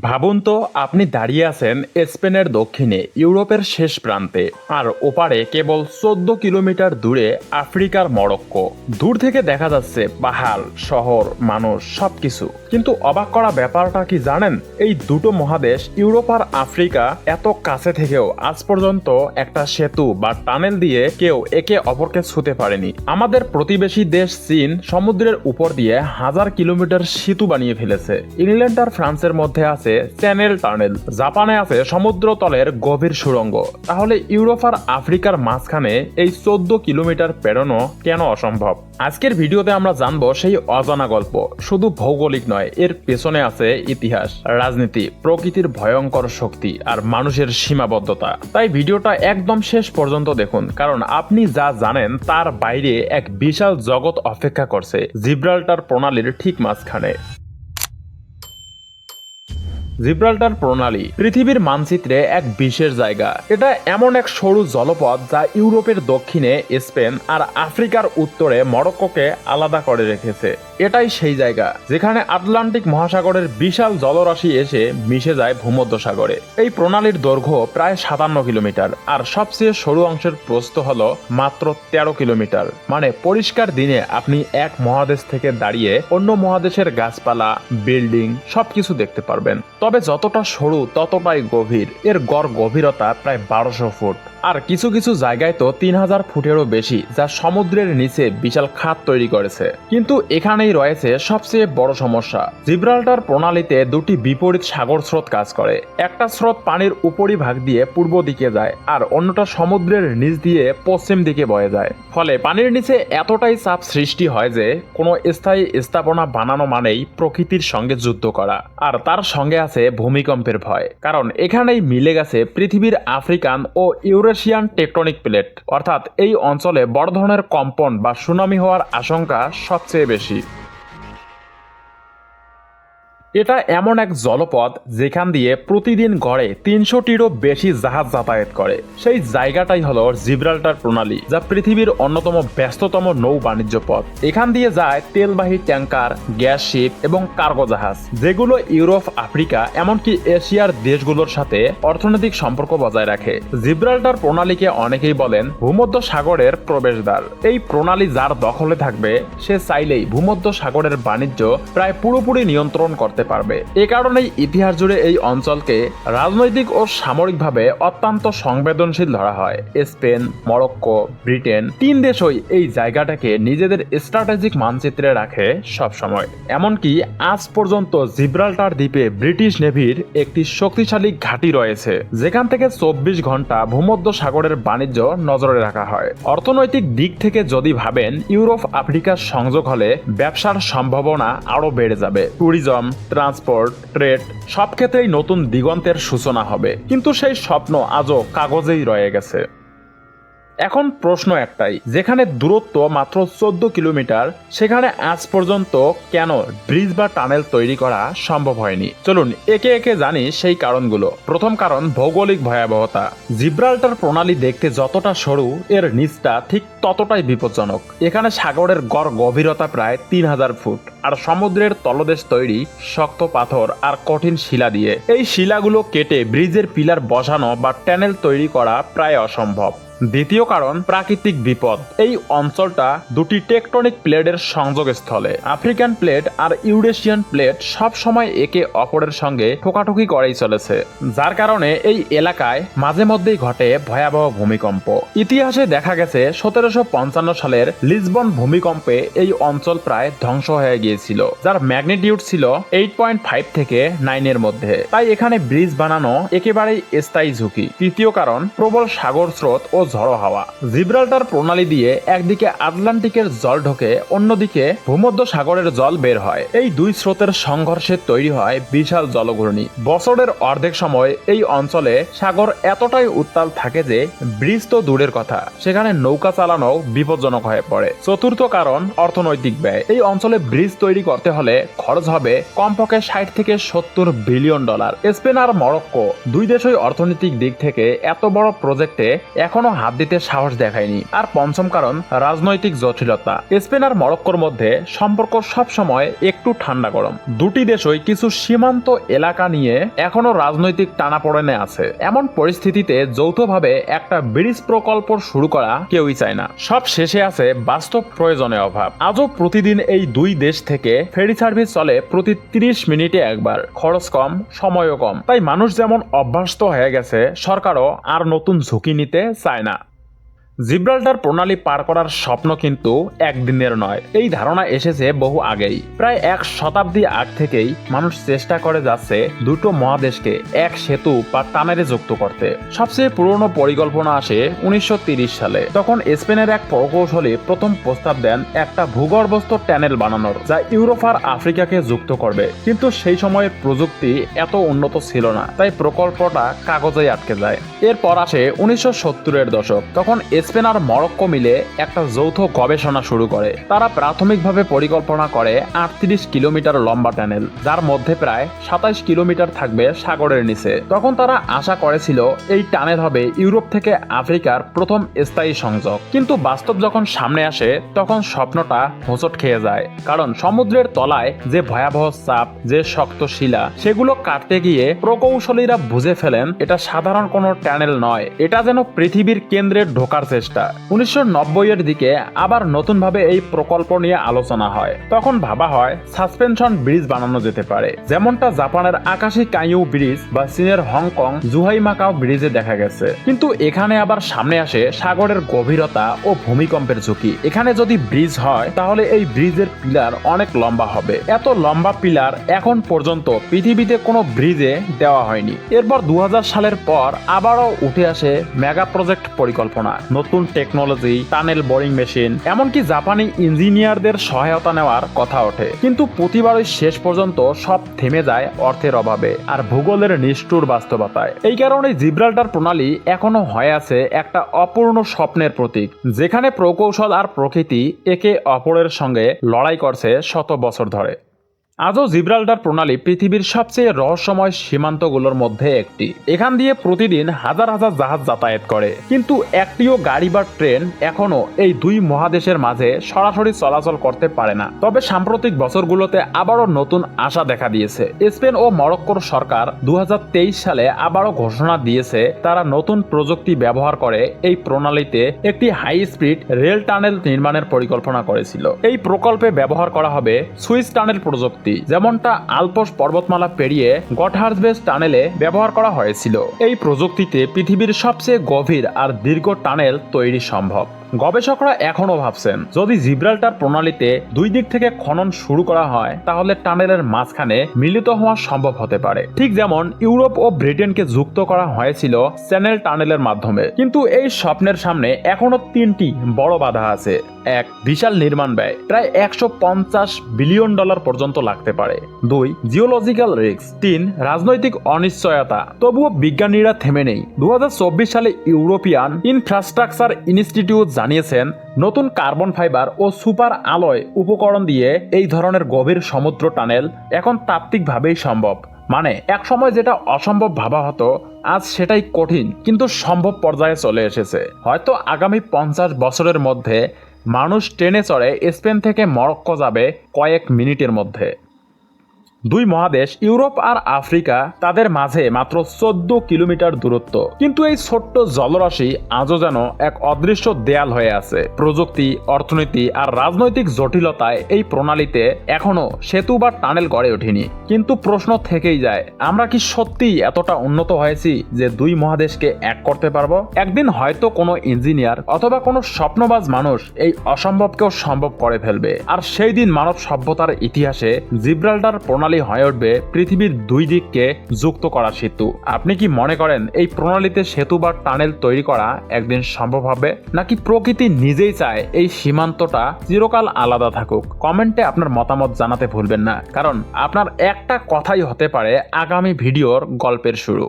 ভাবুন তো, আপনি দাঁড়িয়ে আছেন স্পেনের দক্ষিণে, ইউরোপের শেষ প্রান্তে, আর ওপারে কেবল চোদ্দ কিলোমিটার দূরে আফ্রিকার মরক্কো। দূর থেকে দেখা যাচ্ছে পাহাড়, শহর, মানুষ, সবকিছু। কিন্তু অবাক করা ব্যাপারটা কি জানেন? এই দুটো মহাদেশ, ইউরোপ আর আফ্রিকা, এত কাছে থেকেও আজ পর্যন্ত একটা সেতু বা টানেল দিয়ে কেউ একে অপরকে ছুতে পারেনি। আমাদের প্রতিবেশী দেশ চীন, সমুদ্রের উপর দিয়ে হাজার কিলোমিটার সেতু বানিয়ে ফেলেছে। ইংল্যান্ড আর ফ্রান্সের মধ্যে আছে চ্যানেল টানেল। জাপানে আছে সমুদ্র তলের গভীর সুড়ঙ্গ। তাহলে ইউরোপ আর আফ্রিকার মাঝখানে এই চোদ্দ কিলোমিটার পেরোনো কেন অসম্ভব? আজকের ভিডিওতে আমরা জানব সেই অজানা গল্প। শুধু ভৌগোলিক নয়, এর পেছনে আছে ইতিহাস, রাজনীতি, প্রকৃতির ভয়ঙ্কর শক্তি আর মানুষের সীমাবদ্ধতা। তাই ভিডিওটা একদম শেষ পর্যন্ত দেখুন, কারণ আপনি যা জানেন তার বাইরে এক বিশাল জগৎ অপেক্ষা করছে জিব্রাল্টার প্রণালীর ঠিক মাঝখানে। জিব্রাল্টার প্রণালী পৃথিবীর মানচিত্রে এক বিশেষ জায়গা। এটা এমন এক সরু জলপথ যা ইউরোপের দক্ষিণে, স্পেন আর আফ্রিকার উত্তরে মরক্কোকে আলাদা করে রেখেছে। এটাই সেই জায়গা যেখানে আটলান্টিক মহাসাগরের বিশাল জলরাশি এসে মিশে যায় ভূমধ্যসাগরে। এই প্রণালীর দৈর্ঘ্য প্রায় সাতান্ন কিলোমিটার, আর সবচেয়ে সরু অংশের প্রস্থ হল মাত্র তেরো কিলোমিটার। মানে পরিষ্কার দিনে আপনি এক মহাদেশ থেকে দাঁড়িয়ে অন্য মহাদেশের গাছপালা, বিল্ডিং, সবকিছু দেখতে পারবেন। তবে যতটা সরু ততটাই গভীর। এর গড় গভীরতা প্রায় বারোশো ফুট। আর কিছু কিছু জায়গায় তো তিন হাজার ফুটেরও বেশি, যা সমুদ্রের নিচে বিশাল খাত তৈরি করেছে। কিন্তু এখানেই রয়েছে সবচেয়ে বড় সমস্যা। জিব্রাল্টার প্রণালীতে দুটি বিপরীত সাগর স্রোত কাজ করে। একটা স্রোত পানির উপরিভাগ দিয়ে পূর্ব দিকে যায়, আর অন্যটা সমুদ্রের নিচ দিয়ে পশ্চিম দিকে বয়ে যায়। ফলে পানির নিচে এতটাই চাপ সৃষ্টি হয় যে, কোনো স্থায়ী স্থাপনা বানানো মানেই প্রকৃতির সঙ্গে যুদ্ধ করা। আর তার সঙ্গে আছে ভূমিকম্পের ভয়। কারণ এখানেই মিলে গেছে পৃথিবীর আফ্রিকান ও ইউরেশিয়ান টেকটনিক প্লেট অর্থাৎ এই অঞ্চলে বড় ধরনের কম্পন বা সুনামি হওয়ার আশঙ্কা সবচেয়ে বেশি। এটা এমন এক জলপথ যেখান দিয়ে প্রতিদিন গড়ে তিনশোটিরও বেশি জাহাজ যাতায়াত করে। সেই জায়গাটাই হলো জিব্রাল্টার প্রণালী, যা পৃথিবীর অন্যতম ব্যস্ততম নৌ বাণিজ্য পথ। এখান দিয়ে যায় তেলবাহী ট্যাঙ্কার গ্যাস শিপ এবং কার্গো জাহাজ, যেগুলো ইউরোপ, আফ্রিকা, এমনকি এশিয়ার দেশগুলোর সাথে অর্থনৈতিক সম্পর্ক বজায় রাখে। জিব্রাল্টার প্রণালীকে অনেকেই বলেন ভূমধ্য সাগরের প্রবেশদ্বার। এই প্রণালী যার দখলে থাকবে, সে চাইলেই ভূমধ্য সাগরের বাণিজ্য প্রায় পুরোপুরি নিয়ন্ত্রণ করতে পারবে। এ কারণেই ইতিহাস জুড়ে এই অঞ্চলকে রাজনৈতিক ও সামরিকভাবে অত্যন্ত সংবেদনশীল ধরা হয়। স্পেন, মরক্কো, ব্রিটেন তিন দেশই এই জায়গাটাকে নিজেদের স্ট্র্যাটেজিক মানচিত্রে রাখে সবসময়। এমনকি আজ পর্যন্ত জিব্রাল্টার দ্বীপে ব্রিটিশ নেভির একটি শক্তিশালী ঘাঁটি রয়েছে। যেখান থেকে চব্বিশ ঘণ্টা ভূমধ্য সাগরের বাণিজ্য নজরে রাখা হয়। অর্থনৈতিক দিক থেকে যদি ভাবেন, ইউরোপ আফ্রিকার সংযোগ হলে ব্যবসার সম্ভাবনা আরও বেড়ে যাবে। ট্যুরিজম ট্রান্সপোর্ট ট্রেড সব ক্ষেত্রেই নতুন দিগন্তের সূচনা হবে। কিন্তু সেই স্বপ্ন আজও কাগজেই রয়ে গেছে। এখন প্রশ্ন একটাই, যেখানে দূরত্ব মাত্র চোদ্দ কিলোমিটার, সেখানে আজ পর্যন্ত কেন ব্রিজ বা টানেল তৈরি করা সম্ভব হয়নি? চলুন, একে একে জানি সেই কারণগুলো। প্রথম কারণ, ভৌগোলিক ভয়াবহতা। জিব্রাল্টার প্রণালী দেখতে যতটা সরু, এর নিচটা ঠিক ততটাই বিপজ্জনক। এখানে সাগরের গড় গভীরতা প্রায় তিন হাজার ফুট, আর সমুদ্রের তলদেশ তৈরি শক্ত পাথর আর কঠিন শিলা দিয়ে। এই শিলাগুলো কেটে ব্রিজের পিলার বসানো বা ট্যানেল তৈরি করা প্রায় অসম্ভব। দ্বিতীয় কারণ, প্রাকৃতিক বিপদ। এই অঞ্চলটা দুটি টেকটনিক প্লেটের সংযোগস্থলে। আফ্রিকান প্লেট আর ইউরেশিয়ান প্লেট সব সময় একে অপরের সঙ্গে ঠোকাঠুকি করেই চলেছে। যার কারণে এই এলাকায় মাঝে মধ্যেই ঘটে ভয়াবহ ভূমিকম্প। ইতিহাসে দেখা গেছে, সতেরোশো পঞ্চান্ন সালের লিসবন ভূমিকম্পে এই অঞ্চল প্রায় ধ্বংস হয়ে গিয়েছিল, যার ম্যাগনিটিউড ছিল এইট পয়েন্ট ফাইভ থেকে নাইনের মধ্যে। তাই এখানে ব্রিজ বানানো একেবারেই স্থায়ী ঝুঁকি। তৃতীয় কারণ, প্রবল সাগর স্রোত ও ঝড়ো হাওয়া। জিব্রাল্টার প্রণালী দিয়ে একদিকে আটলান্টিকের জল ঢোকে, অন্যদিকে ভূমধ্য সাগরের জল বের হয়। এই দুই স্রোতের সংঘর্ষে তৈরি হয় বিশাল জলঘূর্ণি। বছরের অর্ধেক সময় এই অঞ্চলে সাগর এতটাই উত্তাল থাকে যে ব্রিজ তো দূরের কথা। সেখানে নৌকা চালানো বিপজ্জনক হয়ে পড়ে। চতুর্থ কারণ, অর্থনৈতিক ব্যয়। এই অঞ্চলে ব্রিজ তৈরি করতে হলে খরচ হবে কমপক্ষে ষাট থেকে সত্তর বিলিয়ন ডলার। স্পেন আর মরক্কো, দুই দেশই অর্থনৈতিক দিক থেকে এত বড় প্রজেক্টে এখনও হাত দিতে সাহস দেখায়নি। আর পঞ্চম কারণ, রাজনৈতিক জটিলতা। স্পেন আর মরক্কোর মধ্যে সম্পর্ক সবসময় একটু ঠান্ডা গরম। দুটি দেশই কিছু সীমান্ত এলাকা নিয়ে এখনও রাজনৈতিক টানাপোড়েনে আছে। এমন পরিস্থিতিতে যৌথভাবে একটা ব্রিজ প্রকল্প শুরু করা কেউই চায় না। সব শেষে আছে বাস্তব প্রয়োজনের অভাব। আজও প্রতিদিন এই দুই দেশ থেকে ফেরি সার্ভিস চলে প্রতি তিরিশ মিনিটে একবার। খরচ কম, সময়ও কম। তাই মানুষ যেমন অভ্যস্ত হয়ে গেছে, সরকারও আর নতুন ঝুঁকি নিতে চায় না। জিব্রাল্টার প্রণালী পার করার স্বপ্ন কিন্তু একদিনের নয়। এই ধারণা এসেছে বহু আগেই। প্রায় এক শতাব্দী আগ থেকেই মানুষ চেষ্টা করে যাচ্ছে দুটো মহাদেশকে এক সেতু বা টানেরে যুক্ত করতে। সবচেয়ে পুরনো পরিকল্পনা আসে উনিশশো সালে। তখন স্পেনের এক প্রকৌশলী প্রথম প্রস্তাব দেন একটা ভূগর্ভস্থ ট্যানেল বানানোর, যা ইউরোপ আর আফ্রিকাকে যুক্ত করবে। কিন্তু সেই সময়ের প্রযুক্তি এত উন্নত ছিল না, তাই প্রকল্পটা কাগজেই আটকে যায়। এরপর আসে উনিশশো সত্তরের দশক, তখন স্পেন আর মরক্কো মিলে একটা যৌথ গবেষণা শুরু করে। তারা প্রাথমিকভাবে পরিকল্পনা করে আটত্রিশ কিলোমিটার লম্বা ট্যানেল যার মধ্যে প্রায় সাতাইশ কিলোমিটার থাকবে সাগরের নিচে। তখন তারা আশা করেছিল এই টানেল হবে ইউরোপ থেকে আফ্রিকার প্রথম স্থায়ী সংযোগ। কিন্তু বাস্তব যখন সামনে আসে, তখন স্বপ্নটা হোঁচট খেয়ে যায়। কারণ সমুদ্রের তলায় যে ভয়াবহ চাপ, যে শক্ত শিলা, সেগুলো কাটতে গিয়ে প্রকৌশলীরা বুঝে ফেলেন, এটা সাধারণ কোনো ট্যানেল নয়। এটা যেন পৃথিবীর কেন্দ্রে ঢোকার চেষ্টা। উনিশশো এর দিকে আবার নতুনভাবে এই প্রকল্প নিয়ে আলোচনা হয়। তখন ভাবা হয়, সাসপেনশন ব্রিজ বানানো যেতে পারে। যেমনটা জাপানের আকাশি কাইউ ব্রিজ বা চীনের হংকং জুহাই মাকাও ব্রিজে দেখা গেছে। কিন্তু এখানে আবার সামনে আসে সাগরের গভীরতা ও ভূমিকম্পের ঝুঁকি। এখানে যদি ব্রিজ হয়, তাহলে এই ব্রিজের পিলার অনেক লম্বা হবে। এত লম্বা পিলার এখন পর্যন্ত পৃথিবীতে কোনো ব্রিজে দেওয়া হয়নি। এরপর দু হাজার সালের পর আবারও উঠে আসে মেগা প্রজেক্ট পরিকল্পনা। নতুন টেকনোলজি টানেল বোরিং মেশিন এমনকি জাপানি ইঞ্জিনিয়ারদের সহায়তা নেওয়ার কথা ওঠে। কিন্তু প্রতিবারই শেষ পর্যন্ত সব থেমে যায় অর্থের অভাবে, আর ভূগোলের নিষ্ঠুর বাস্তবতায়। এই কারণে জিব্রাল্টার প্রণালী এখনও হয়ে আছে একটা অপূর্ণ স্বপ্নের প্রতীক, যেখানে প্রকৌশল আর প্রকৃতি একে অপরের সঙ্গে লড়াই করছে শত বছর ধরে। আজও জিব্রাল্টার প্রণালী পৃথিবীর সবচেয়ে রহস্যময় সীমান্তগুলোর মধ্যে একটি। এখান দিয়ে প্রতিদিন হাজার হাজার জাহাজ যাতায়াত করে। কিন্তু একটিও গাড়ি বা ট্রেন এখনও এই দুই মহাদেশের মাঝে সরাসরি চলাচল করতে পারে না। তবে সাম্প্রতিক বছরগুলোতে আবারও নতুন আশা দেখা দিয়েছে। স্পেন ও মরক্কোর সরকার দু হাজার তেইশ সালে আবারও ঘোষণা দিয়েছে, তারা নতুন প্রযুক্তি ব্যবহার করে এই প্রণালীতে একটি হাই স্পিড রেল টানেল নির্মাণের পরিকল্পনা করেছিল। এই প্রকল্পে ব্যবহার করা হবে সুইস টানেল প্রযুক্তি। যেমনটা আলপস পর্বতমালা পেরিয়ে গটহার্সবেস টানেলে ব্যবহার করা হয়েছিল। এই প্রযুক্তিতে পৃথিবীর সবচেয়ে গভীর আর দীর্ঘ টানেল তৈরি সম্ভব। গবেষকরা এখনও ভাবছেন, যদি জিব্রাল্টার প্রণালীতে দুই দিক থেকে খনন শুরু করা হয়, তাহলে টানেলের মাঝখানে মিলিত হওয়া সম্ভব হতে পারে। ঠিক যেমন ইউরোপ ও ব্রিটেনকে যুক্ত করা হয়েছিল চ্যানেল টানেলের মাধ্যমে। কিন্তু এই স্বপ্নের সামনে এখনও তিনটি বড় বাধা আছে। এক, বিশাল নির্মাণ ব্যয়। প্রায় একশো পঞ্চাশ বিলিয়ন ডলার পর্যন্ত লাগতে পারে। দুই, জিওলজিক্যাল রিস্ক। তিন, রাজনৈতিক অনিশ্চয়তা। তবুও বিজ্ঞানীরা থেমে নেই। দু হাজার চব্বিশ সালে ইউরোপিয়ান ইনফ্রাস্ট্রাকচার ইনস্টিটিউট জানিয়েছেন, নতুন কার্বন ফাইবার ও সুপার আলয় উপকরণ দিয়ে এই ধরনের গভীর সমুদ্র টানেল এখন তাত্ত্বিকভাবেই সম্ভব। মানে এক সময় যেটা অসম্ভব ভাবা হতো, আজ সেটাই কঠিন, কিন্তু সম্ভব পর্যায়ে চলে এসেছে। হয়তো আগামী পঞ্চাশ বছরের মধ্যে মানুষ ট্রেনে চড়ে স্পেন থেকে মরক্কো যাবে কয়েক মিনিটের মধ্যে। দুই মহাদেশ, ইউরোপ আর আফ্রিকা, তাদের মাঝে মাত্র চোদ্দ কিলোমিটার দূরত্ব। কিন্তু এই ছোট্ট জলরাশি আজও যেন এক অদৃশ্য দেয়াল হয়ে আছে। প্রযুক্তি, অর্থনীতি আর রাজনৈতিক জটিলতায় এই প্রণালীতে এখনও সেতু বা টানেল গড়ে ওঠেনি। কিন্তু প্রশ্ন থেকেই যায়, আমরা কি সত্যিই এতটা উন্নত হয়েছি যে দুই মহাদেশকে এক করতে পারব? একদিন হয়তো কোনো ইঞ্জিনিয়ার অথবা কোনো স্বপ্নবাজ মানুষ এই অসম্ভবকেও সম্ভব করে ফেলবে। আর সেই দিন মানব সভ্যতার ইতিহাসে জিব্রাল্টার প্রণালী হয়ে উঠবে পৃথিবীর দুই দিককে যুক্ত করা সেতু। আপনি কি মনে করেন এই প্রণালীতে সেতু বা টানেল তৈরি করা একদিন সম্ভব হবে? নাকি প্রকৃতি নিজেই চায় এই সীমান্তটা চিরকাল আলাদা থাকুক? কমেন্টে আপনার মতামত জানাতে ভুলবেন না। কারণ আপনার একটা কথাই হতে পারে আগামী ভিডিওর গল্পের শুরু।